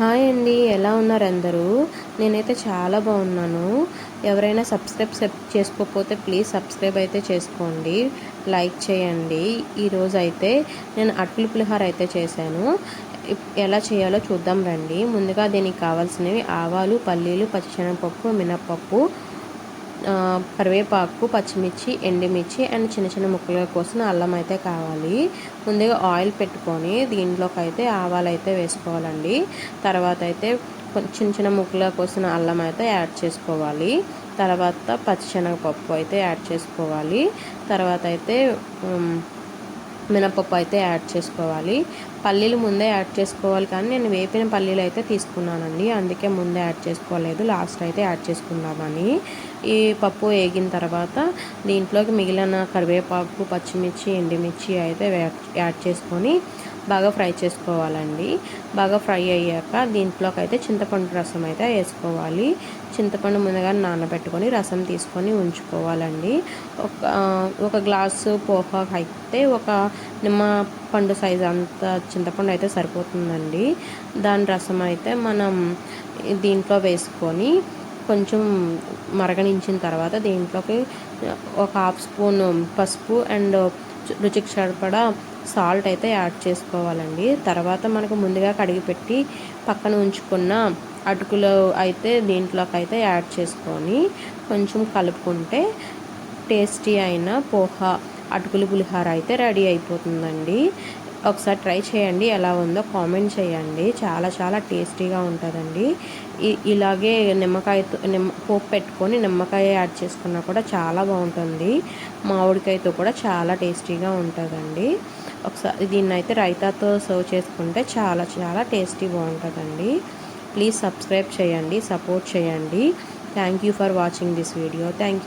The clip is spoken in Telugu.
హాయ్ అండి ఎలా ఉన్నారు అందరూ? నేనైతే చాలా బాగున్నాను. ఎవరైనా సబ్స్క్రైబ్ చేసుకోకపోతే ప్లీజ్ సబ్స్క్రైబ్ అయితే చేసుకోండి. లైక్ చేయండి. ఈరోజు అయితే నేను అటుకులు పులిహార అయితే చేశాను. ఎలా చేయాలో చూద్దాం రండి. ముందుగా దీనికి కావాల్సినవి ఆవాలు పల్లీలు పచ్చిశనగపప్పు మినప్పప్పు కరివేపాకు పచ్చిమిర్చి ఎండుమిర్చి అండ్ చిన్న చిన్న ముక్కలుగా కోసిన అల్లం అయితే కావాలి. ముందుగా ఆయిల్ పెట్టుకొని దీంట్లోకి అయితే ఆవాలు అయితే వేసుకోవాలండి. తర్వాత అయితే చిన్న చిన్న ముక్కలుగా కోసిన అల్లం అయితే యాడ్ చేసుకోవాలి. తర్వాత పచ్చిశనగపప్పు అయితే యాడ్ చేసుకోవాలి. తర్వాత అయితే మినపప్పు అయితే యాడ్ చేసుకోవాలి. పల్లీలు ముందే యాడ్ చేసుకోవాలి కానీ నేను వేపిన పల్లీలు అయితే తీసుకున్నానండి. అందుకే ముందే యాడ్ చేసుకోలేదు. లాస్ట్ అయితే యాడ్ చేసుకుందామని. ఈ పప్పు వేగిన తర్వాత దీంట్లోకి మిగిలిన కరివేపాకు పచ్చిమిర్చి ఎండుమిర్చి అయితే యాడ్ చేసుకొని బాగా ఫ్రై చేసుకోవాలండి. బాగా ఫ్రై అయ్యాక దీంట్లోకి అయితే చింతపండు రసం అయితే వేసుకోవాలి. చింతపండు ముందుగా నానబెట్టుకొని రసం తీసుకొని ఉంచుకోవాలండి. ఒక ఒక గ్లాసు పోహా అయితే ఒక నిమ్మ పండు సైజు అంత చింతపండు అయితే సరిపోతుందండి. దాని రసం అయితే మనం దీంట్లో వేసుకొని కొంచెం మరగనించిన తర్వాత దీంట్లోకి ఒక హాఫ్ స్పూన్ పసుపు అండ్ రుచికి సరిపడా సాల్ట్ అయితే యాడ్ చేసుకోవాలండి. తర్వాత మనకు ముందుగా కడిగి పెట్టి పక్కన ఉంచుకున్న అటుకులు అయితే దీంట్లోకి అయితే యాడ్ చేసుకొని కొంచెం కలుపుకుంటే టేస్టీ అయిన పోహా అటుకులు పులిహార అయితే రెడీ అయిపోతుందండి. ఒకసారి ట్రై చేయండి ఎలా ఉందో కామెంట్ చేయండి. చాలా చాలా టేస్టీగా ఉంటుందండి. ఇలాగే నిమ్మకాయతో నిమ్మ పోపు పెట్టుకొని నిమ్మకాయ యాడ్ చేసుకున్నా కూడా చాలా బాగుంటుంది. మామిడికాయతో కూడా చాలా టేస్టీగా ఉంటుందండి. ఒకసారి దీన్ని అయితే రైతాతో సర్వ్ చేసుకుంటే చాలా చాలా టేస్టీ బాగుంటుందండి. ప్లీజ్ సబ్స్క్రైబ్ చేయండి సపోర్ట్ చేయండి. Thank you for watching this video. Thank you.